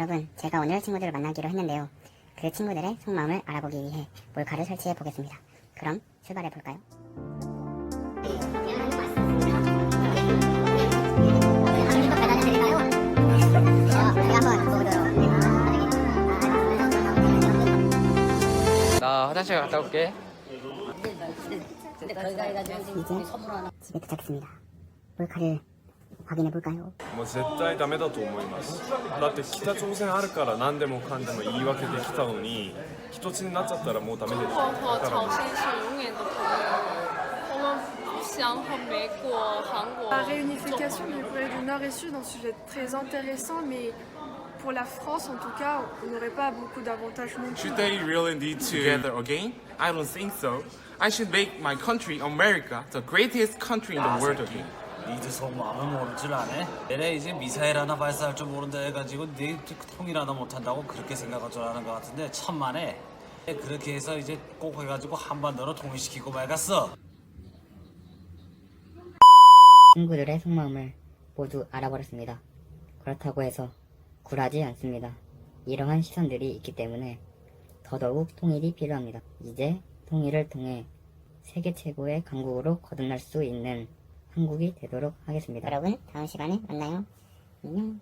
여러분, 제가 오늘 친구들을 만나기로 했는데요. 그 친구들의 속마음을 알아보기 위해 몰카를 설치해 보겠습니다. 그럼 출발해 볼까요? 나 화장실 갔다 올게. 이제 집에 도착했습니다. 몰카를 影の部会をもう絶対ダメだと思いますだって北朝鮮あるから何でもかんでも言い訳できたのに一つになっちゃったらもうダメです中国和朝鮮是永遠的朋友我们不想和美国韩国 La réunification des Corées du Nord et Sud est un sujet très intéressant mais pour la France en tout cas on n'aurait pas beaucoup d'avantages non plus Should they really need to together again? I don't think so I should make my country America the greatest country in the world again 니들 속마음을 모를 줄 아네? 얘네 이제 미사일 하나 발사할 줄 모른다 해가지고 네 통일 하나 못한다고 그렇게 생각할 줄 아는 것 같은데 천만에 그렇게 해서 이제 꼭 해가지고 한반도로 통일시키고 말겠어 친구들의 속마음을 모두 알아버렸습니다. 그렇다고 해서 굴하지 않습니다. 이러한 시선들이 있기 때문에 더더욱 통일이 필요합니다. 이제 통일을 통해 세계 최고의 강국으로 거듭날 수 있는 한국이 되도록 하겠습니다. 여러분, 다음 시간에 만나요. 안녕.